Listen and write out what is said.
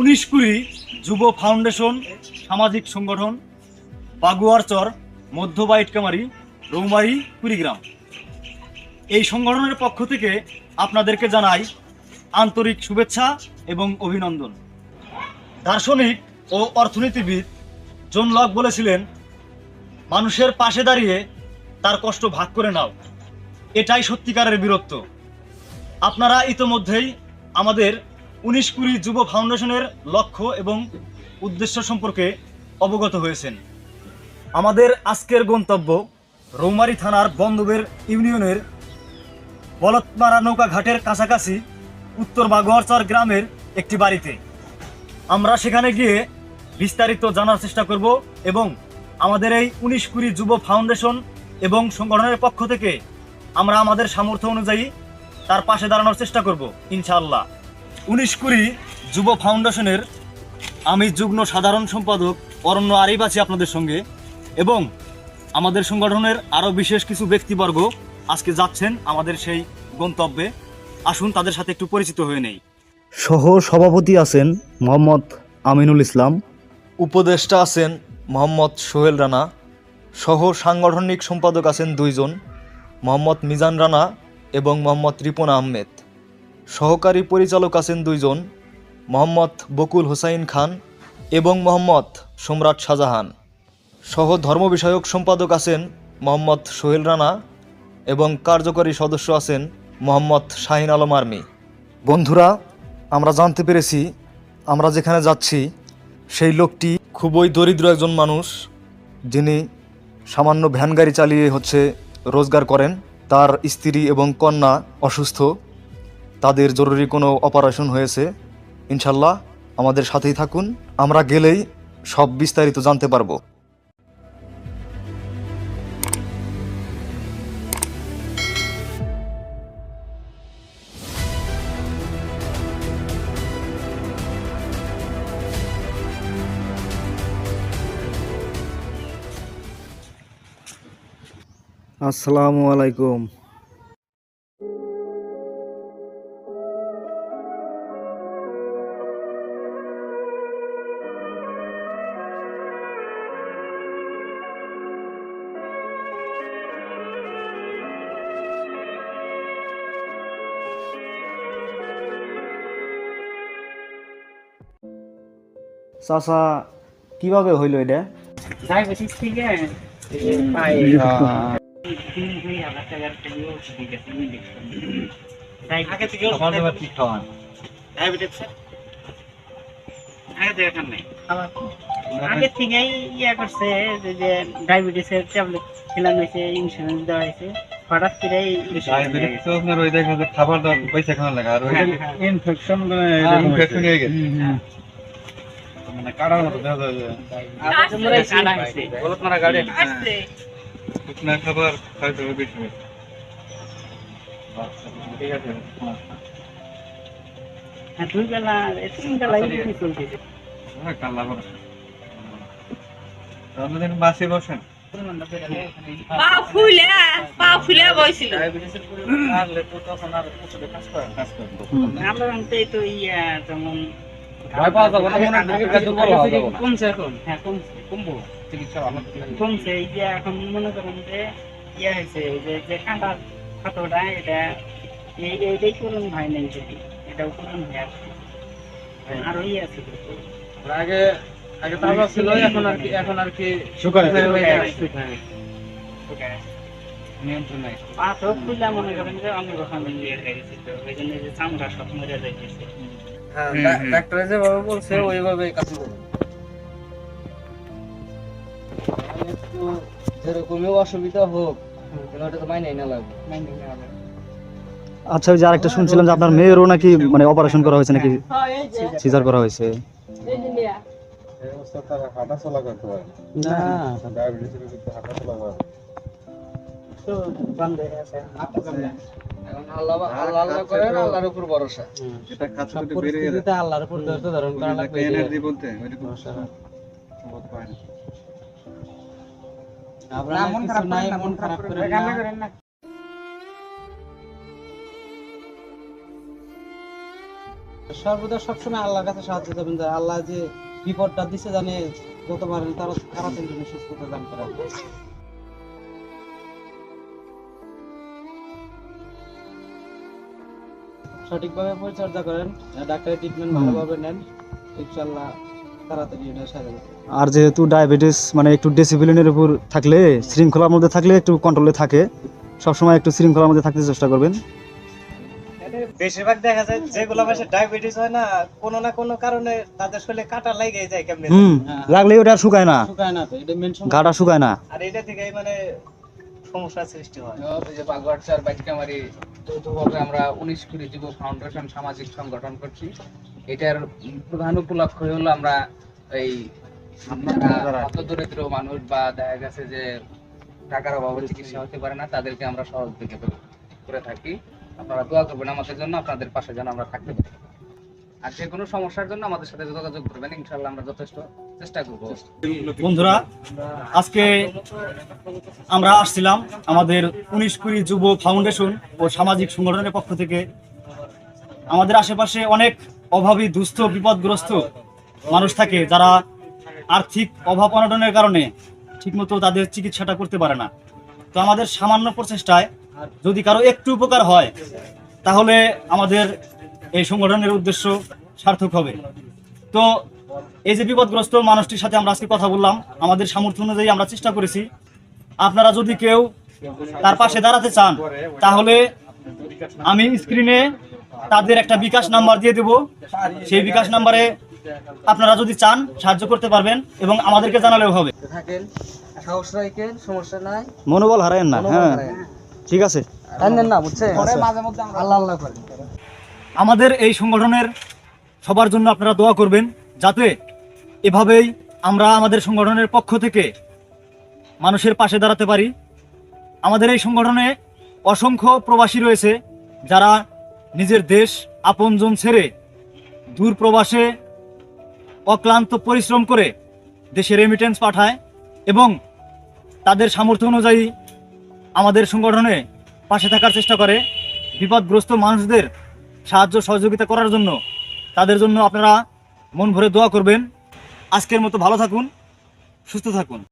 উনিশ কুড়ি যুব ফাউন্ডেশন, সামাজিক সংগঠন বাগুয়ারচর মধ্য বাইটকামারি রৌমারি, কুড়িগ্রাম। এই সংগঠনের পক্ষ থেকে আপনাদেরকে জানাই আন্তরিক শুভেচ্ছা এবং অভিনন্দন। দার্শনিক ও অর্থনীতিবিদ জন লক বলেছিলেন, মানুষের পাশে দাঁড়িয়ে তার কষ্ট ভাগ করে নাও। এটাই সত্যিকারের বীরত্ব। আপনারা ইতোমধ্যেই আমাদের উনিশ কুড়ি যুব ফাউন্ডেশনের লক্ষ্য এবং উদ্দেশ্য সম্পর্কে অবগত হয়েছেন। আমাদের আজকের গন্তব্য রৌমারী থানার বন্দবের ইউনিয়নের বলতমারা নৌকা ঘাটের কাছাকাছি উত্তর বাগোয়ারচর গ্রামের একটি বাড়িতে। আমরা সেখানে গিয়ে বিস্তারিত জানার চেষ্টা করব এবং আমাদের এই উনিশ কুড়ি যুব ফাউন্ডেশন এবং সংগঠনের পক্ষ থেকে আমরা আমাদের সামর্থ্য অনুযায়ী তার পাশে দাঁড়ানোর চেষ্টা করব, ইনশাআল্লাহ। উনিশ কুড়ি যুব ফাউন্ডেশনের আমি যুগ্ম সাধারণ সম্পাদক অরণ্য আরিফ আছি আপনাদের সঙ্গে এবং আমাদের সংগঠনের আরও বিশেষ কিছু ব্যক্তিবর্গ আজকে যাচ্ছেন আমাদের সেই গন্তব্যে। আসুন তাদের সাথে একটু পরিচিত হয়ে নেই। সহ সভাপতি আছেন মোহাম্মদ আমিনুল ইসলাম। উপদেষ্টা আছেন মোহাম্মদ সোহেল রানা। সহ সাংগঠনিক সম্পাদক আছেন দুইজন মোহাম্মদ মিজান রানা এবং মোহাম্মদ রিপন আহমেদ। সহকারী পরিচালক আছেন দুইজন, মোহাম্মদ বকুল হোসাইন খান এবং মোহাম্মদ সম্রাট শাহজাহান। সহ ধর্ম বিষয়ক সম্পাদক আছেন মোহাম্মদ সোহেল রানা এবং কার্যকরী সদস্য আছেন মোহাম্মদ শাহিন আলম আর্মি। বন্ধুরা, আমরা জানতে পেরেছি, আমরা যেখানে যাচ্ছি, সেই লোকটি খুবই দরিদ্র একজন মানুষ যিনি সামান্য ভ্যান গাড়ি চালিয়ে হচ্ছে রোজগার করেন। তার স্ত্রী এবং কন্যা অসুস্থ। তাদের জরুরি কোনো অপারেশন হয়েছে, ইনশাল্লাহ আমাদের সাথেই থাকুন, আমরা গেলেই সব বিস্তারিত জানতে পারব। আসসালামু আলাইকুম। চাচা কীভাবে হইল এটা? আগে থেকেই ইয়া করছে যে ডায়াবেটিসের ট্যাবলেট খেলানো হয়েছে দেওয়া হয়েছে হঠাৎ করে ডায়াবেটিস তো আপনার ওই দেখা খাবার দাবার পয়সা খাওয়া লাগে আর ওই ইনফেকশন ইনফেকশন হয়ে গেছে। মানে কাটার মতো দেখা যায় যে। শুকনা খাবার খাইতে হবে বেশি বেশি। ঠিক আছে দুই বেলা তিন বেলা ইউটি চলতেছে করে আপনাদের বাসে বসেন পা ফুলে পা ফুলে বইছিল আমরা তো ইয়া যেমন ভয় পাওয়া যাবে না, মনে হয় দুর্বল হওয়া যাবে কমছে এখন হ্যাঁ কমছে কমবো। কমছে এই যে এখন মনে করেন যে ইয়া হয়েছে এই যে যে কাঁটা খাতোটা এটা এই এইটাই পূরণ হয় নাই যদি এটাও পূরণ হয়ে আসছে আরও ইয়ে আছে আগে আগে তাজা ছিল এখন আর কি এখন আর কি শুকায় নিয়ন্ত্রণ নাই। পা তো খুলে মনে করেন যে অঙ্গ ওখানে ইয়ে হয়ে গেছে তো ওই জন্য যে চামড়া সব মরে যাইতেছে। হ্যাঁ ডাক্তার যেভাবে বলছে ওইভাবে কাজ করুন একটু যেরকমই অসুবিধা হোক কিন্তু ওটা তো মাইনে না লাগবে। মাইনে নেওয়া হবে। আচ্ছা ওই যে আরেকটা শুনছিলাম যে আপনার মেয়েরও নাকি মানে অপারেশন করা হয়েছে নাকি? সিজার করা হয়েছে। না। ডায়াবেটিসের কিন্তু হাঁটা চলা করে তো বন্ধ হয়ে আছে এখন আল্লাহ আল্লাহ আল্লাহ করেন আল্লাহর উপর ভরসা। এটা খাচ্ছে যদি আল্লাহর উপর ধৈর্য ধারণ করা লাগবে এনার্জি বলতে ওইরকম সম্ভব হয়। না। আপনার মন খারাপ নাই মন খারাপ করে না। সর্বদা সবসময় আল্লাহর কাছে সাহায্য দেবেন যে আল্লাহ যে বিপদটা দিছে জানে পারেন তারা তাড়াতাড়ি সুস্থতা দান করেন। সঠিকভাবে পরিচর্যা করেন ডাক্তারি ট্রিটমেন্ট ভালোভাবে নেন ইনশাল্লাহ তাড়াতাড়ি এটা সারা আর যেহেতু ডায়াবেটিস মানে একটু ডিসিপ্লিনের উপর থাকলে শৃঙ্খলার মধ্যে থাকলে একটু কন্ট্রোলে থাকে সবসময় একটু শৃঙ্খলার মধ্যে থাকতে চেষ্টা করবেন। বেশিরভাগ দেখা যায় যেগুলো মানুষের ডায়াবেটিস হয় না কোনো না কোনো কারণে তাদের শরীরে কাটা লাগে যায় কেমনে হুম লাগলে ওটা শুকায় না। শুকায় না তো এটা মেন গাটা শুকায় না। আর এটা থেকে মানে সমস্যার সৃষ্টি হয়। এই যে বাইকামারি যৌথভাবে আমরা উনিশ কুড়ি যুব ফাউন্ডেশন সামাজিক সংগঠন করছি। এটার প্রধান উপলক্ষ হলো আমরা এই দরিদ্র মানুষ বা দেখা গেছে যে টাকার অভাবে চিকিৎসা হতে পারে না তাদেরকে আমরা সহযোগিতা করে- করে থাকি। আপনারা দোয়া করবেন আমাদের জন্য আপনাদের পাশে যেন আমরা থাকতে পারি। আর যে কোনো সমস্যার জন্য আমাদের সাথে যোগাযোগ করবেন ইনশাল্লাহ আমরা যথেষ্ট বন্ধুরা, আজকে আমরা আসছিলাম আমাদের উনিশ কুড়ি যুব ফাউন্ডেশন ও সামাজিক সংগঠনের পক্ষ থেকে। আমাদের আশেপাশে অনেক অভাবী, দুস্থ, বিপদগ্রস্ত মানুষ থাকে যারা আর্থিক অভাব অনটনের কারণে ঠিকমতো তাদের চিকিৎসাটা করতে পারে না। তো আমাদের সামান্য প্রচেষ্টায় যদি কারও একটু উপকার হয়, তাহলে আমাদের এই সংগঠনের উদ্দেশ্য সার্থক হবে। তো এই যে বিপদগ্রস্ত মানুষটির সাথে আমরা আজকে কথা বললাম আমাদের সামর্থ্য অনুযায়ী আমরা চেষ্টা করেছি। আপনারা যদি কেউ তার পাশে দাঁড়াতে চান তাহলে আমি স্ক্রিনে তাদের একটা বিকাশ নাম্বার দিয়ে দেব। সেই বিকাশ নাম্বারে আপনারা যদি চান সাহায্য করতে পারবেন এবং আমাদেরকে জানালেও হবে। থাকেন সাহস রাখেন সমস্যা নাই। মনোবল হারায়েন না হ্যাঁ। ঠিক আছে। টানেন না বুঝছেন? আল্লাহ আল্লাহ করেন। আমাদের এই সংগঠনের সবার জন্য আপনারা দোয়া করবেন। যাতে এভাবেই আমরা আমাদের সংগঠনের পক্ষ থেকে মানুষের পাশে দাঁড়াতে পারি। আমাদের এই সংগঠনে অসংখ্য প্রবাসী রয়েছে যারা নিজের দেশ আপনজন ছেড়ে দূর প্রবাসে অক্লান্ত পরিশ্রম করে দেশে রেমিটেন্স পাঠায় এবং তাদের সামর্থ্য অনুযায়ী আমাদের সংগঠনে পাশে থাকার চেষ্টা করে। বিপদগ্রস্ত মানুষদের সাহায্য সহযোগিতা করার জন্য তাদের জন্য আপনারা মন ভরে দোয়া করবেন। আজকের মতো ভালো থাকুন সুস্থ থাকুন।